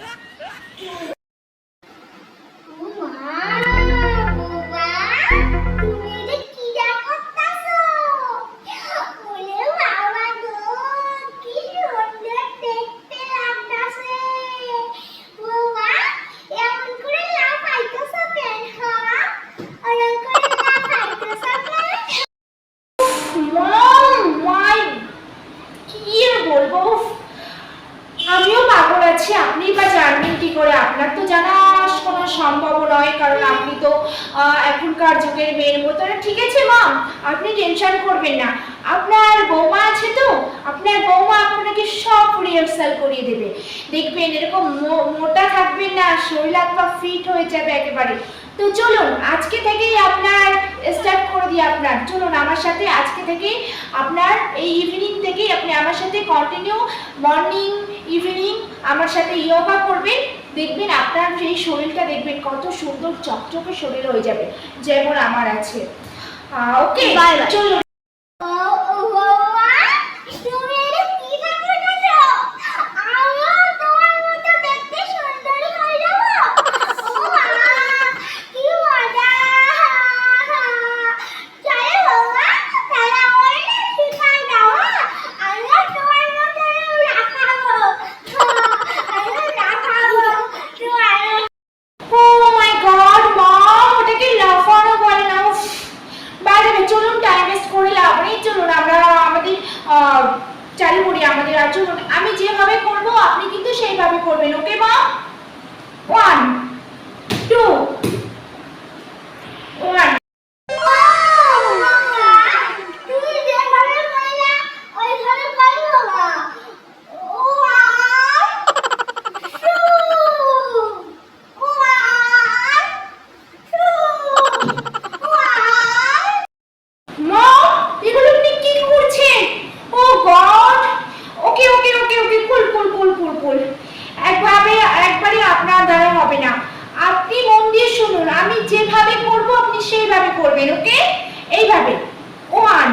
Oh! নয়, কারণ আপনি তো এখনকার যুগের মেয়ের মতো। ঠিক আছে মা আপনি টেনশন করবেন না। আপনার বৌমা আছে তো, আপনার বৌমা আপনাকে সব রিহার্সাল করিয়ে দেবে। দেখবেন এরকম মোটা থাকবেন না, শরীর পা ফিট হয়ে যাবে একেবারে। তো চলুন, আজকে থেকেই আপনার স্টার্ট করে দিই আপনার। চলুন, আমার সাথে আজকে থেকেই আপনার এই ইভিনিং থেকেই আপনি আমার সাথে কন্টিনিউ মর্নিং ইভিনিং আমার সাথে ইয়োগা করবেন। দেখবেন আপনার সেই শরীরটা দেখবেন কত সুন্দর চকচকে শরীর হয়ে যাবে যেমন আমার আছে। ওকে Bye চালু করি আমাদের আচরণ। আমি যেভাবে করব আপনি কিন্তু সেইভাবে করবেন ওকে মা ওয়ান যেভাবে করব আপনি সেইভাবে করবেন ওকে এইভাবে। One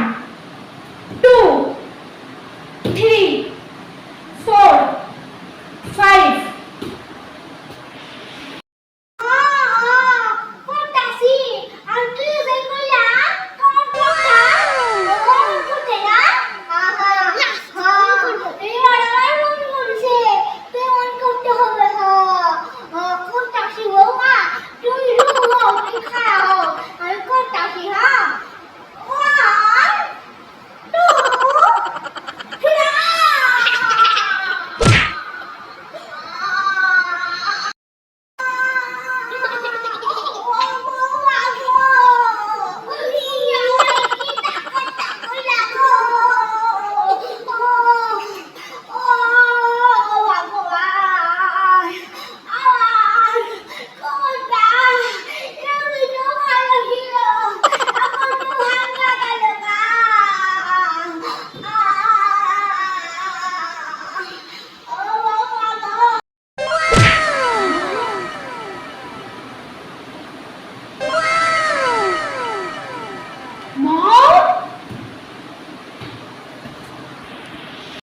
Não.